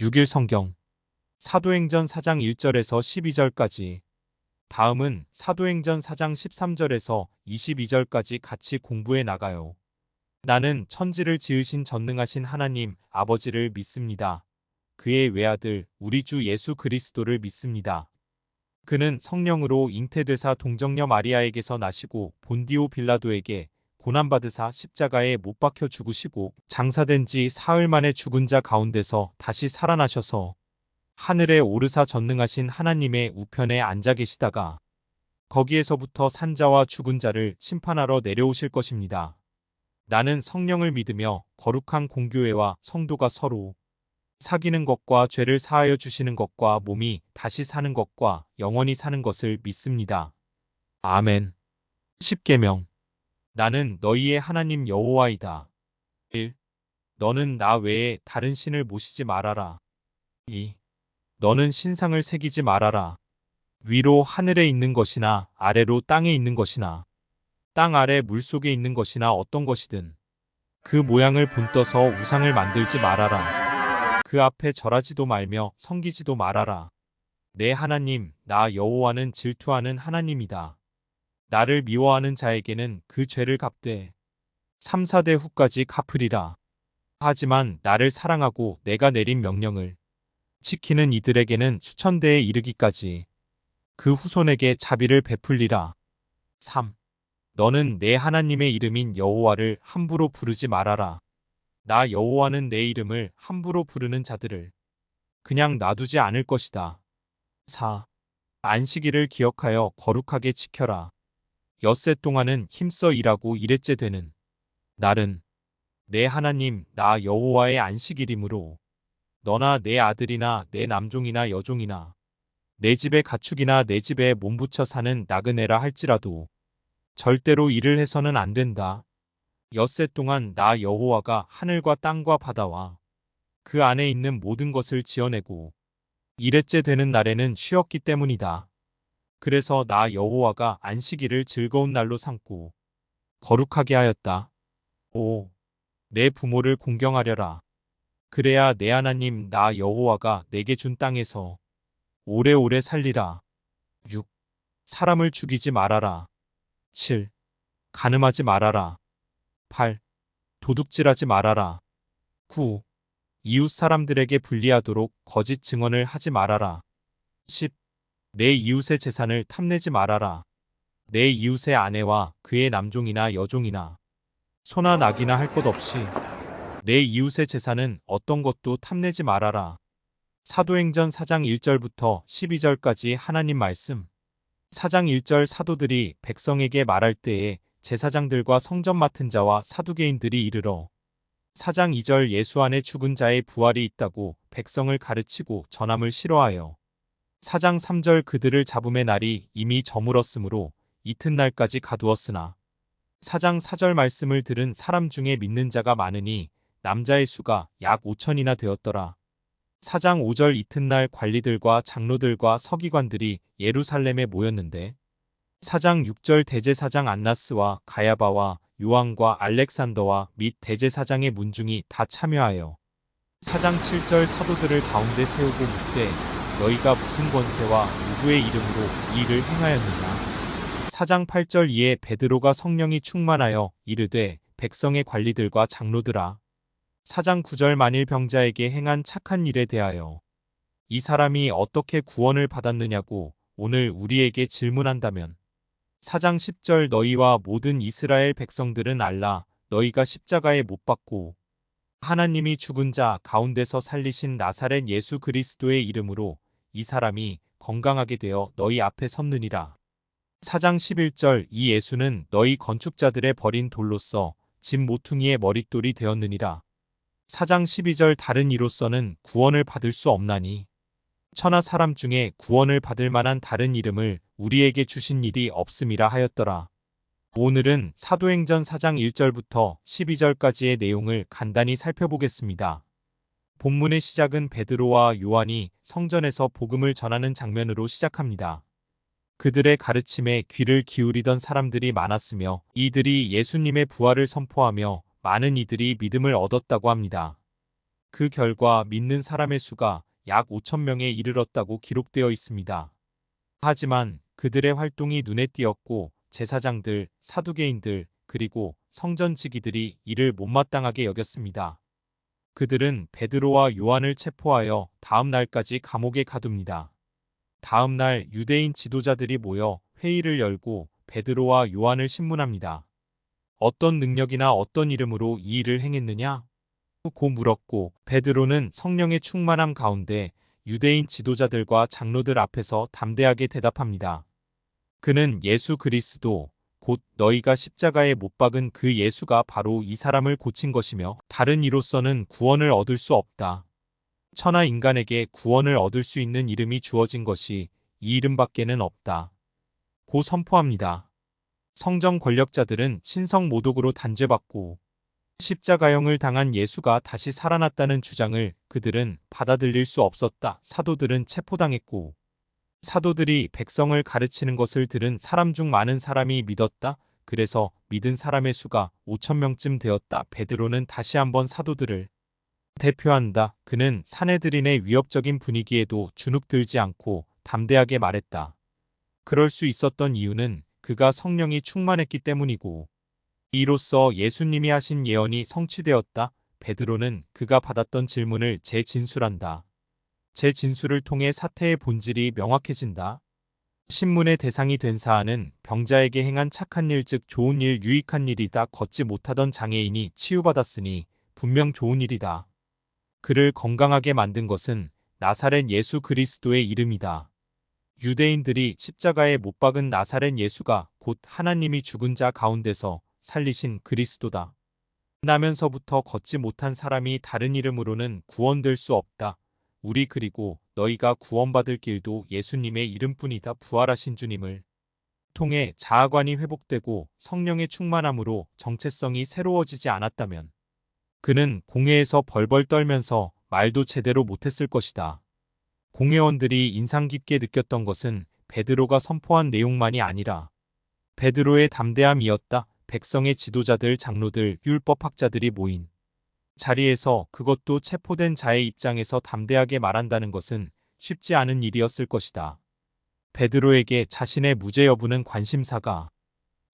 6일 성경 사도행전 4장 1절에서 12절까지 다음은 사도행전 4장 13절에서 22절까지 같이 공부해 나가요. 나는 천지를 지으신 전능하신 하나님 아버지를 믿습니다. 그의 외아들 우리 주 예수 그리스도를 믿습니다. 그는 성령으로 잉태되사 동정녀 마리아에게서 나시고 본디오 빌라도에게 고난받으사 십자가에 못 박혀 죽으시고 장사된 지 사흘 만에 죽은 자 가운데서 다시 살아나셔서 하늘에 오르사 전능하신 하나님의 우편에 앉아 계시다가 거기에서부터 산자와 죽은 자를 심판하러 내려오실 것입니다. 나는 성령을 믿으며 거룩한 공교회와 성도가 서로 사귀는 것과 죄를 사하여 주시는 것과 몸이 다시 사는 것과 영원히 사는 것을 믿습니다. 아멘. 10계명 나는 너희의 하나님 여호와이다. 1. 너는 나 외에 다른 신을 모시지 말아라. 2. 너는 신상을 새기지 말아라. 위로 하늘에 있는 것이나 아래로 땅에 있는 것이나 땅 아래 물 속에 있는 것이나 어떤 것이든 그 모양을 본떠서 우상을 만들지 말아라. 그 앞에 절하지도 말며 섬기지도 말아라. 내 하나님, 나 여호와는 질투하는 하나님이다. 나를 미워하는 자에게는 그 죄를 갚되 3, 4대 후까지 갚으리라. 하지만 나를 사랑하고 내가 내린 명령을 지키는 이들에게는 수천대에 이르기까지 그 후손에게 자비를 베풀리라. 3. 너는 내 하나님의 이름인 여호와를 함부로 부르지 말아라. 나 여호와는 내 이름을 함부로 부르는 자들을 그냥 놔두지 않을 것이다. 4. 안식일을 기억하여 거룩하게 지켜라. 엿새 동안은 힘써 일하고 일했째 되는 날은 내 하나님 나 여호와의 안식일이므로 너나 내 아들이나 내 남종이나 여종이나 내 집의 가축이나 내 집에 몸붙여 사는 나그네라 할지라도 절대로 일을 해서는 안 된다. 엿새 동안 나 여호와가 하늘과 땅과 바다와 그 안에 있는 모든 것을 지어내고 일했째 되는 날에는 쉬었기 때문이다. 그래서 나 여호와가 안식일을 즐거운 날로 삼고 거룩하게 하였다. 오, 내 부모를 공경하려라. 그래야 내 하나님 나 여호와가 내게 준 땅에서 오래오래 살리라. 6. 사람을 죽이지 말아라. 7. 가늠하지 말아라. 8. 도둑질하지 말아라. 9. 이웃 사람들에게 불리하도록 거짓 증언을 하지 말아라. 10. 내 이웃의 재산을 탐내지 말아라. 내 이웃의 아내와 그의 남종이나 여종이나 소나 낙이나 할 것 없이 내 이웃의 재산은 어떤 것도 탐내지 말아라. 사도행전 4장 1절부터 12절까지 하나님 말씀. 4장 1절 사도들이 백성에게 말할 때에 제사장들과 성전 맡은 자와 사두개인들이 이르러 4장 2절 예수 안에 죽은 자의 부활이 있다고 백성을 가르치고 전함을 싫어하여 4장 3절 그들을 잡음의 날이 이미 저물었으므로 이튿날까지 가두었으나 4장 4절 말씀을 들은 사람 중에 믿는 자가 많으니 남자의 수가 약 5천이나 되었더라. 4장 5절 이튿날 관리들과 장로들과 서기관들이 예루살렘에 모였는데 4장 6절 대제사장 안나스와 가야바와 요한과 알렉산더와 및 대제사장의 문중이 다 참여하여 4장 7절 사도들을 가운데 세우고 묻되 너희가 무슨 권세와 누구의 이름으로 이 일을 행하였느냐. 4장 8절 이에 베드로가 성령이 충만하여 이르되 백성의 관리들과 장로들아. 4장 9절 만일 병자에게 행한 착한 일에 대하여 이 사람이 어떻게 구원을 받았느냐고 오늘 우리에게 질문한다면 4장 10절 너희와 모든 이스라엘 백성들은 알라 너희가 십자가에 못 박고 하나님이 죽은 자 가운데서 살리신 나사렛 예수 그리스도의 이름으로 이 사람이 건강하게 되어 너희 앞에 섰느니라. 4장 11절 이 예수는 너희 건축자들의 버린 돌로서 집 모퉁이의 머릿돌이 되었느니라. 4장 12절 다른 이로서는 구원을 받을 수 없나니 천하 사람 중에 구원을 받을 만한 다른 이름을 우리에게 주신 일이 없음이라 하였더라. 오늘은 사도행전 4장 1절부터 12절까지의 내용을 간단히 살펴보겠습니다. 본문의 시작은 베드로와 요한이 성전에서 복음을 전하는 장면으로 시작합니다. 그들의 가르침에 귀를 기울이던 사람들이 많았으며 이들이 예수님의 부활을 선포하며 많은 이들이 믿음을 얻었다고 합니다. 그 결과 믿는 사람의 수가 약 5천 명에 이르렀다고 기록되어 있습니다. 하지만 그들의 활동이 눈에 띄었고 제사장들, 사두개인들, 그리고 성전지기들이 이를 못마땅하게 여겼습니다. 그들은 베드로와 요한을 체포하여 다음 날까지 감옥에 가둡니다. 다음 날 유대인 지도자들이 모여 회의를 열고 베드로와 요한을 신문합니다. 어떤 능력이나 어떤 이름으로 이 일을 행했느냐? 고 물었고 베드로는 성령의 충만함 가운데 유대인 지도자들과 장로들 앞에서 담대하게 대답합니다. 그는 예수 그리스도 곧 너희가 십자가에 못 박은 그 예수가 바로 이 사람을 고친 것이며 다른 이로서는 구원을 얻을 수 없다. 천하 인간에게 구원을 얻을 수 있는 이름이 주어진 것이 이 이름밖에는 없다. 고 선포합니다. 성정 권력자들은 신성 모독으로 단죄받고 십자가형을 당한 예수가 다시 살아났다는 주장을 그들은 받아들일 수 없었다. 사도들은 체포당했고 사도들이 백성을 가르치는 것을 들은 사람 중 많은 사람이 믿었다. 그래서 믿은 사람의 수가 5천 명쯤 되었다. 베드로는 다시 한번 사도들을 대표한다. 그는 사내들인의 위협적인 분위기에도 주눅들지 않고 담대하게 말했다. 그럴 수 있었던 이유는 그가 성령이 충만했기 때문이고 이로써 예수님이 하신 예언이 성취되었다. 베드로는 그가 받았던 질문을 재진술한다. 제 진술을 통해 사태의 본질이 명확해진다. 신문의 대상이 된 사안은 병자에게 행한 착한 일 즉 좋은 일 유익한 일이다 걷지 못하던 장애인이 치유받았으니 분명 좋은 일이다. 그를 건강하게 만든 것은 나사렛 예수 그리스도의 이름이다. 유대인들이 십자가에 못 박은 나사렛 예수가 곧 하나님이 죽은 자 가운데서 살리신 그리스도다. 나면서부터 걷지 못한 사람이 다른 이름으로는 구원될 수 없다. 우리 그리고 너희가 구원받을 길도 예수님의 이름뿐이다. 부활하신 주님을 통해 자아관이 회복되고 성령의 충만함으로 정체성이 새로워지지 않았다면 그는 공회에서 벌벌 떨면서 말도 제대로 못했을 것이다. 공회원들이 인상 깊게 느꼈던 것은 베드로가 선포한 내용만이 아니라 베드로의 담대함이었다. 백성의 지도자들, 장로들, 율법학자들이 모인 자리에서 그것도 체포된 자의 입장에서 담대하게 말한다는 것은 쉽지 않은 일이었을 것이다. 베드로에게 자신의 무죄 여부는 관심사가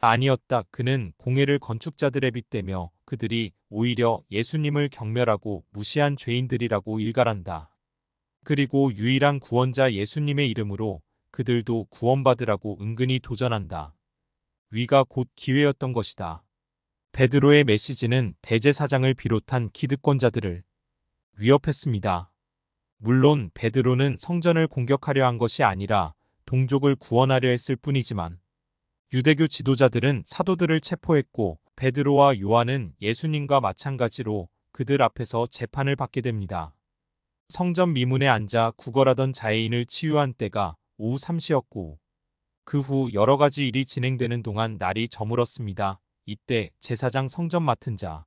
아니었다. 그는 공회를 건축자들에 빗대며 그들이 오히려 예수님을 경멸하고 무시한 죄인들이라고 일갈한다. 그리고 유일한 구원자 예수님의 이름으로 그들도 구원받으라고 은근히 도전한다. 위가 곧 기회였던 것이다. 베드로의 메시지는 대제사장을 비롯한 기득권자들을 위협했습니다. 물론 베드로는 성전을 공격하려 한 것이 아니라 동족을 구원하려 했을 뿐이지만 유대교 지도자들은 사도들을 체포했고 베드로와 요한은 예수님과 마찬가지로 그들 앞에서 재판을 받게 됩니다. 성전 미문에 앉아 구걸하던 자해인을 치유한 때가 오후 3시였고 그 후 여러 가지 일이 진행되는 동안 날이 저물었습니다. 이때 제사장 성전 맡은 자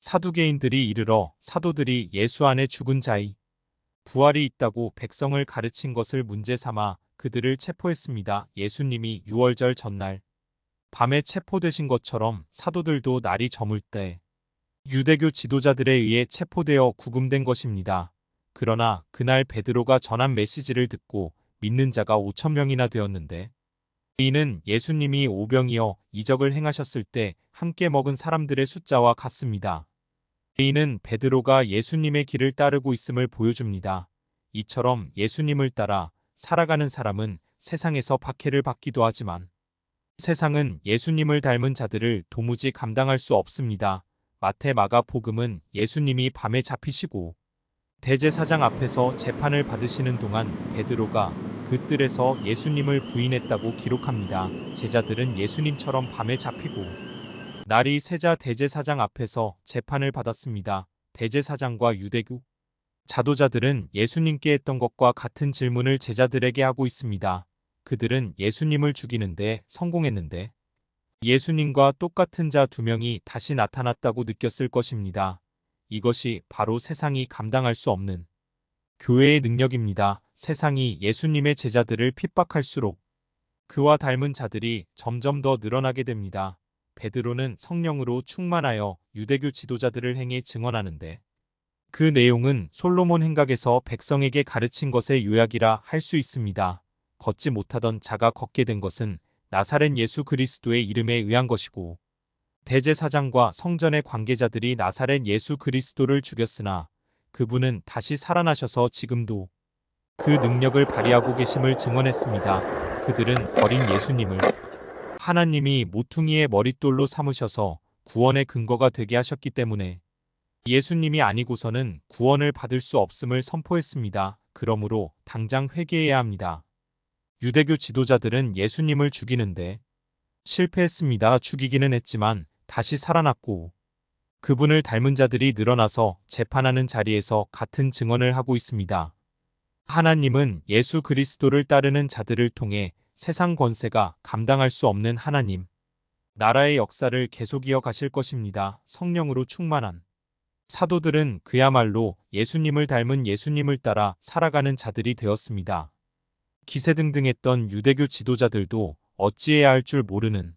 사두개인들이 이르러 사도들이 예수 안에 죽은 자의 부활이 있다고 백성을 가르친 것을 문제 삼아 그들을 체포했습니다. 예수님이 6월절 전날 밤에 체포되신 것처럼 사도들도 날이 저물 때 유대교 지도자들에 의해 체포되어 구금된 것입니다. 그러나 그날 베드로가 전한 메시지를 듣고 믿는 자가 5천 명이나 되었는데 이는 예수님이 오병이어 이적을 행하셨을 때 함께 먹은 사람들의 숫자와 같습니다. 이는 베드로가 예수님의 길을 따르고 있음을 보여줍니다. 이처럼 예수님을 따라 살아가는 사람은 세상에서 박해를 받기도 하지만 세상은 예수님을 닮은 자들을 도무지 감당할 수 없습니다. 마태 마가 복음은 예수님이 밤에 잡히시고 대제사장 앞에서 재판을 받으시는 동안 베드로가 그 뜰에서 예수님을 부인했다고 기록합니다. 제자들은 예수님처럼 밤에 잡히고 날이 새자 대제사장 앞에서 재판을 받았습니다. 대제사장과 유대교 자도자들은 예수님께 했던 것과 같은 질문을 제자들에게 하고 있습니다. 그들은 예수님을 죽이는데 성공했는데 예수님과 똑같은 자 두 명이 다시 나타났다고 느꼈을 것입니다. 이것이 바로 세상이 감당할 수 없는 교회의 능력입니다. 세상이 예수님의 제자들을 핍박할수록 그와 닮은 자들이 점점 더 늘어나게 됩니다. 베드로는 성령으로 충만하여 유대교 지도자들을 행해 증언하는데 그 내용은 솔로몬 행각에서 백성에게 가르친 것의 요약이라 할 수 있습니다. 걷지 못하던 자가 걷게 된 것은 나사렛 예수 그리스도의 이름에 의한 것이고 대제사장과 성전의 관계자들이 나사렛 예수 그리스도를 죽였으나 그분은 다시 살아나셔서 지금도 그 능력을 발휘하고 계심을 증언했습니다. 그들은 어린 예수님을 하나님이 모퉁이의 머릿돌로 삼으셔서 구원의 근거가 되게 하셨기 때문에 예수님이 아니고서는 구원을 받을 수 없음을 선포했습니다. 그러므로 당장 회개해야 합니다. 유대교 지도자들은 예수님을 죽이는데 실패했습니다. 죽이기는 했지만 다시 살아났고 그분을 닮은 자들이 늘어나서 재판하는 자리에서 같은 증언을 하고 있습니다. 하나님은 예수 그리스도를 따르는 자들을 통해 세상 권세가 감당할 수 없는 하나님, 나라의 역사를 계속 이어가실 것입니다. 성령으로 충만한 사도들은 그야말로 예수님을 닮은 예수님을 따라 살아가는 자들이 되었습니다. 기세등등했던 유대교 지도자들도 어찌해야 할 줄 모르는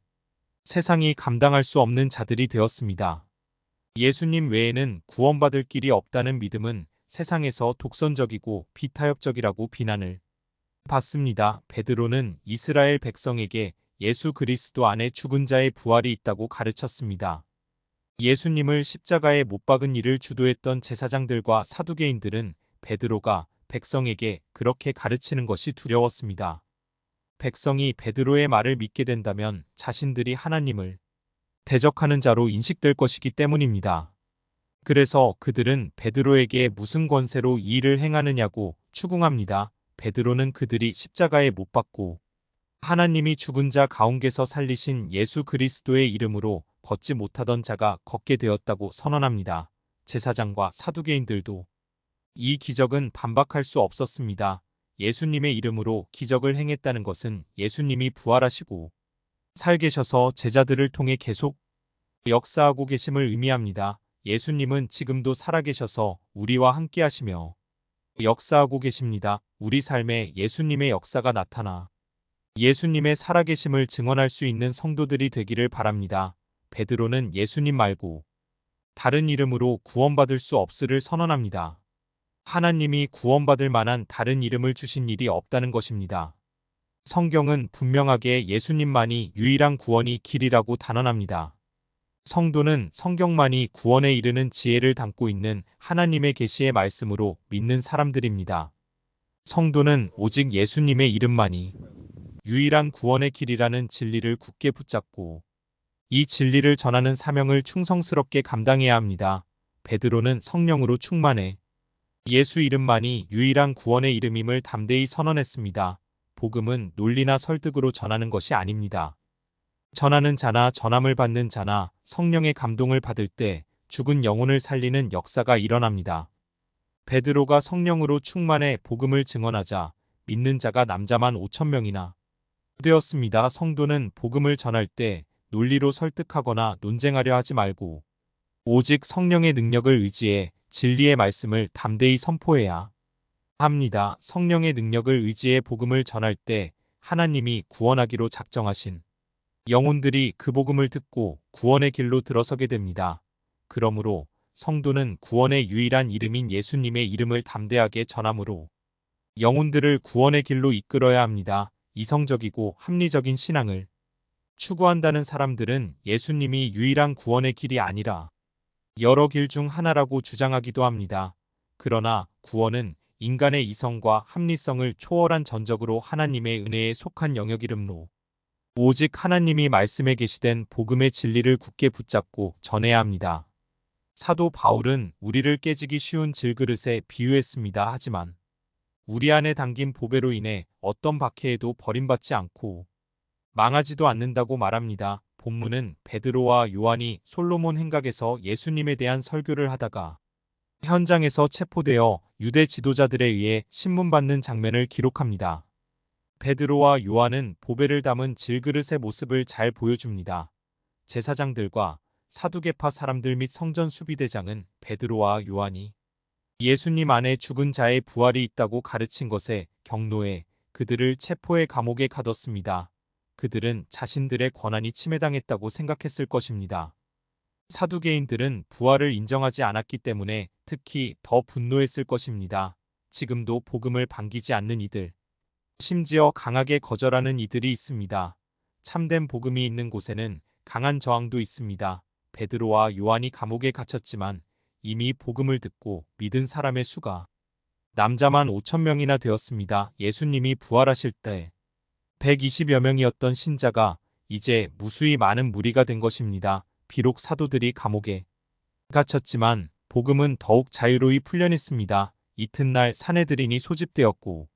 세상이 감당할 수 없는 자들이 되었습니다. 예수님 외에는 구원받을 길이 없다는 믿음은 세상에서 독선적이고 비타협적이라고 비난을 받습니다. 베드로는 이스라엘 백성에게 예수 그리스도 안에 죽은 자의 부활이 있다고 가르쳤습니다. 예수님을 십자가에 못 박은 일을 주도했던 제사장들과 사두개인들은 베드로가 백성에게 그렇게 가르치는 것이 두려웠습니다. 백성이 베드로의 말을 믿게 된다면 자신들이 하나님을 대적하는 자로 인식될 것이기 때문입니다. 그래서 그들은 베드로에게 무슨 권세로 이 일을 행하느냐고 추궁합니다. 베드로는 그들이 십자가에 못 박고 하나님이 죽은 자 가운데서 살리신 예수 그리스도의 이름으로 걷지 못하던 자가 걷게 되었다고 선언합니다. 제사장과 사두개인들도 이 기적은 반박할 수 없었습니다. 예수님의 이름으로 기적을 행했다는 것은 예수님이 부활하시고 살계셔서 제자들을 통해 계속 역사하고 계심을 의미합니다. 예수님은 지금도 살아계셔서 우리와 함께 하시며 역사하고 계십니다. 우리 삶에 예수님의 역사가 나타나 예수님의 살아계심을 증언할 수 있는 성도들이 되기를 바랍니다. 베드로는 예수님 말고 다른 이름으로 구원받을 수 없으를 선언합니다. 하나님이 구원받을 만한 다른 이름을 주신 일이 없다는 것입니다. 성경은 분명하게 예수님만이 유일한 구원이 길이라고 단언합니다. 성도는 성경만이 구원에 이르는 지혜를 담고 있는 하나님의 계시의 말씀으로 믿는 사람들입니다. 성도는 오직 예수님의 이름만이 유일한 구원의 길이라는 진리를 굳게 붙잡고 이 진리를 전하는 사명을 충성스럽게 감당해야 합니다. 베드로는 성령으로 충만해 예수 이름만이 유일한 구원의 이름임을 담대히 선언했습니다. 복음은 논리나 설득으로 전하는 것이 아닙니다. 전하는 자나 전함을 받는 자나 성령의 감동을 받을 때 죽은 영혼을 살리는 역사가 일어납니다. 베드로가 성령으로 충만해 복음을 증언하자 믿는 자가 남자만 5천 명이나 되었습니다. 성도는 복음을 전할 때 논리로 설득하거나 논쟁하려 하지 말고 오직 성령의 능력을 의지해 진리의 말씀을 담대히 선포해야 합니다. 성령의 능력을 의지해 복음을 전할 때 하나님이 구원하기로 작정하신 영혼들이 그 복음을 듣고 구원의 길로 들어서게 됩니다. 그러므로 성도는 구원의 유일한 이름인 예수님의 이름을 담대하게 전함으로 영혼들을 구원의 길로 이끌어야 합니다. 이성적이고 합리적인 신앙을 추구한다는 사람들은 예수님이 유일한 구원의 길이 아니라 여러 길 중 하나라고 주장하기도 합니다. 그러나 구원은 인간의 이성과 합리성을 초월한 전적으로 하나님의 은혜에 속한 영역이름로 오직 하나님이 말씀에 계시된 복음의 진리를 굳게 붙잡고 전해야 합니다. 사도 바울은 우리를 깨지기 쉬운 질그릇에 비유했습니다. 하지만 우리 안에 담긴 보배로 인해 어떤 박해에도 버림받지 않고 망하지도 않는다고 말합니다. 본문은 베드로와 요한이 솔로몬 행각에서 예수님에 대한 설교를 하다가 현장에서 체포되어 유대 지도자들에 의해 신문받는 장면을 기록합니다. 베드로와 요한은 보배를 담은 질그릇의 모습을 잘 보여줍니다. 제사장들과 사두개파 사람들 및 성전 수비대장은 베드로와 요한이 예수님 안에 죽은 자의 부활이 있다고 가르친 것에 경로해 그들을 체포해 감옥에 가뒀습니다. 그들은 자신들의 권한이 침해당했다고 생각했을 것입니다. 사두개인들은 부활을 인정하지 않았기 때문에 특히 더 분노했을 것입니다. 지금도 복음을 반기지 않는 이들. 심지어 강하게 거절하는 이들이 있습니다. 참된 복음이 있는 곳에는 강한 저항도 있습니다. 베드로와 요한이 감옥에 갇혔지만 이미 복음을 듣고 믿은 사람의 수가 남자만 5천 명이나 되었습니다. 예수님이 부활하실 때 120여 명이었던 신자가 이제 무수히 많은 무리가 된 것입니다. 비록 사도들이 감옥에 갇혔지만 복음은 더욱 자유로이 풀려냈습니다. 이튿날 사내들인이 소집되었고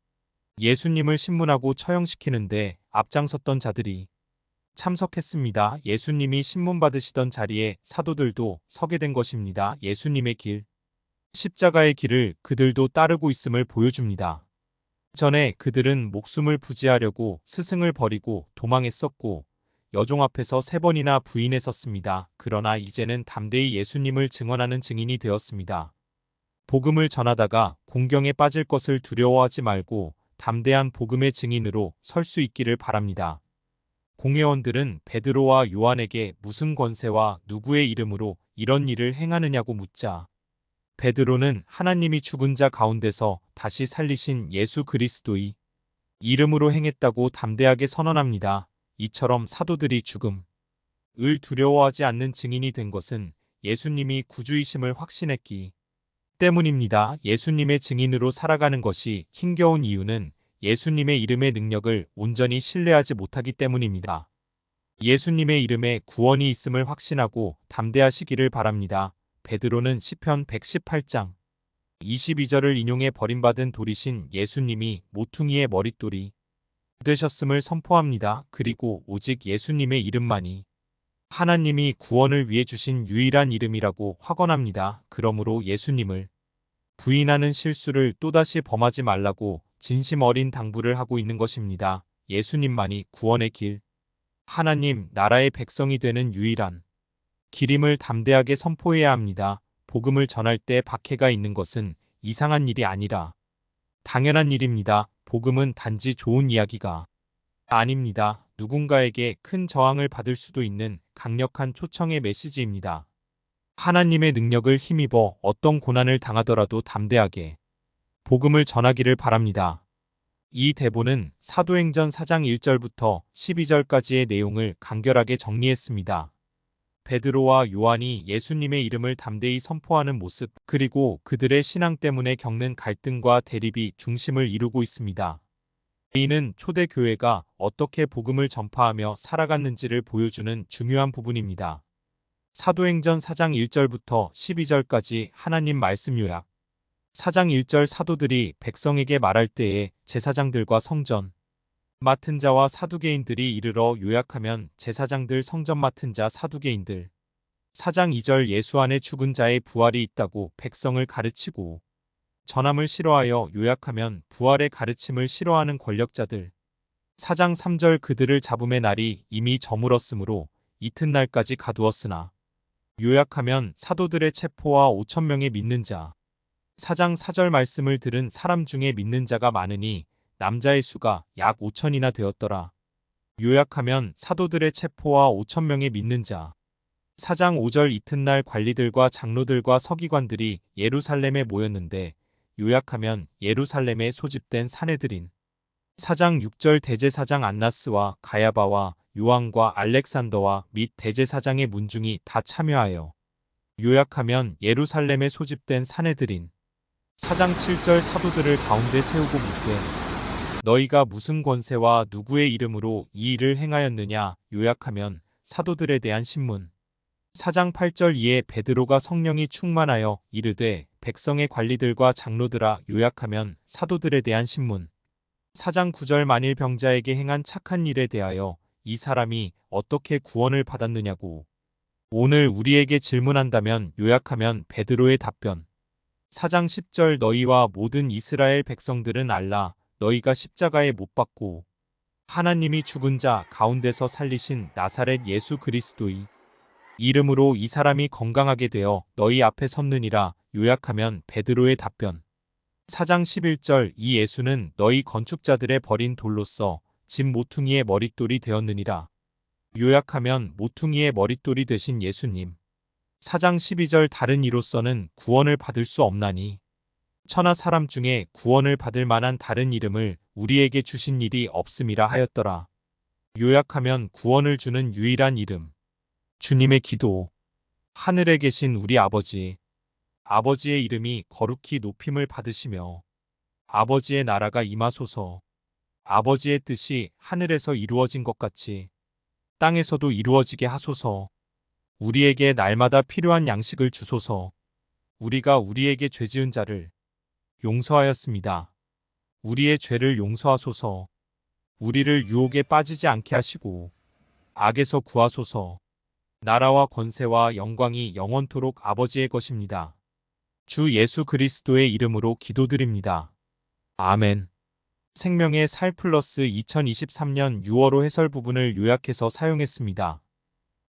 예수님을 신문하고 처형시키는데 앞장섰던 자들이 참석했습니다. 예수님이 신문 받으시던 자리에 사도들도 서게 된 것입니다. 예수님의 길, 십자가의 길을 그들도 따르고 있음을 보여줍니다. 전에 그들은 목숨을 부지하려고 스승을 버리고 도망했었고 여종 앞에서 세 번이나 부인했었습니다. 그러나 이제는 담대히 예수님을 증언하는 증인이 되었습니다. 복음을 전하다가 공경에 빠질 것을 두려워하지 말고 담대한 복음의 증인으로 설 수 있기를 바랍니다. 공회원들은 베드로와 요한에게 무슨 권세와 누구의 이름으로 이런 일을 행하느냐고 묻자 베드로는 하나님이 죽은 자 가운데서 다시 살리신 예수 그리스도의 이름으로 행했다고 담대하게 선언합니다. 이처럼 사도들이 죽음을 두려워하지 않는 증인이 된 것은 예수님이 구주이심을 확신했기 때문입니다. 예수님의 증인으로 살아가는 것이 힘겨운 이유는 예수님의 이름의 능력을 온전히 신뢰하지 못하기 때문입니다. 예수님의 이름에 구원이 있음을 확신하고 담대하시기를 바랍니다. 베드로는 시편 118장 22절을 인용해 버림받은 돌이신 예수님이 모퉁이의 머릿돌이 되셨음을 선포합니다. 그리고 오직 예수님의 이름만이 하나님이 구원을 위해 주신 유일한 이름이라고 확언합니다. 그러므로 예수님을 부인하는 실수를 또다시 범하지 말라고 진심 어린 당부를 하고 있는 것입니다. 예수님만이 구원의 길, 하나님 나라의 백성이 되는 유일한 길임을 담대하게 선포해야 합니다. 복음을 전할 때 박해가 있는 것은 이상한 일이 아니라 당연한 일입니다. 복음은 단지 좋은 이야기가 아닙니다. 누군가에게 큰 저항을 받을 수도 있는 강력한 초청의 메시지입니다. 하나님의 능력을 힘입어 어떤 고난을 당하더라도 담대하게 복음을 전하기를 바랍니다. 이 대본은 사도행전 4장 1절부터 12절까지의 내용을 간결하게 정리했습니다. 베드로와 요한이 예수님의 이름을 담대히 선포하는 모습, 그리고 그들의 신앙 때문에 겪는 갈등과 대립이 중심을 이루고 있습니다. 이는 초대 교회가 어떻게 복음을 전파하며 살아갔는지를 보여주는 중요한 부분입니다. 사도행전 4장 1절부터 12절까지 하나님 말씀 요약. 4장 1절 사도들이 백성에게 말할 때에 제사장들과 성전 맡은 자와 사두개인들이 이르러 요약하면 제사장들 성전 맡은 자 사두개인들 4장 2절 예수 안에 죽은 자의 부활이 있다고 백성을 가르치고 전함을 싫어하여 요약하면 부활의 가르침을 싫어하는 권력자들 4장 3절 그들을 잡음의 날이 이미 저물었으므로 이튿날까지 가두었으나 요약하면 사도들의 체포와 5천 명의 믿는 자. 4장 4절 말씀을 들은 사람 중에 믿는 자가 많으니 남자의 수가 약 5천이나 되었더라. 요약하면 사도들의 체포와 5천 명의 믿는 자. 4장 5절 이튿날 관리들과 장로들과 서기관들이 예루살렘에 모였는데 요약하면 예루살렘에 소집된 사내들인 4장 6절 대제사장 안나스와 가야바와 요한과 알렉산더와 및 대제사장의 문중이 다 참여하여 요약하면 예루살렘에 소집된 사내들인 사장 7절 사도들을 가운데 세우고 묻되 너희가 무슨 권세와 누구의 이름으로 이 일을 행하였느냐 요약하면 사도들에 대한 신문 사장 8절 이에 베드로가 성령이 충만하여 이르되 백성의 관리들과 장로들아 요약하면 사도들에 대한 신문 사장 9절 만일 병자에게 행한 착한 일에 대하여 이 사람이 어떻게 구원을 받았느냐고. 오늘 우리에게 질문한다면 요약하면 베드로의 답변. 사장 10절 너희와 모든 이스라엘 백성들은 알라 너희가 십자가에 못 박고 하나님이 죽은 자 가운데서 살리신 나사렛 예수 그리스도의 이름으로 이 사람이 건강하게 되어 너희 앞에 섰느니라 요약하면 베드로의 답변. 사장 11절 이 예수는 너희 건축자들의 버린 돌로서 집 모퉁이의 머릿돌이 되었느니라. 요약하면 모퉁이의 머릿돌이 되신 예수님. 4장 12절 다른 이로서는 구원을 받을 수 없나니 천하 사람 중에 구원을 받을 만한 다른 이름을 우리에게 주신 일이 없음이라 하였더라. 요약하면 구원을 주는 유일한 이름. 주님의 기도. 하늘에 계신 우리 아버지. 아버지의 이름이 거룩히 높임을 받으시며 아버지의 나라가 임하소서. 아버지의 뜻이 하늘에서 이루어진 것 같이 땅에서도 이루어지게 하소서. 우리에게 날마다 필요한 양식을 주소서. 우리가 우리에게 죄 지은 자를 용서하였습니다. 우리의 죄를 용서하소서. 우리를 유혹에 빠지지 않게 하시고 악에서 구하소서. 나라와 권세와 영광이 영원토록 아버지의 것입니다. 주 예수 그리스도의 이름으로 기도드립니다. 아멘. 생명의 살 플러스 2023년 6월호 해설 부분을 요약해서 사용했습니다.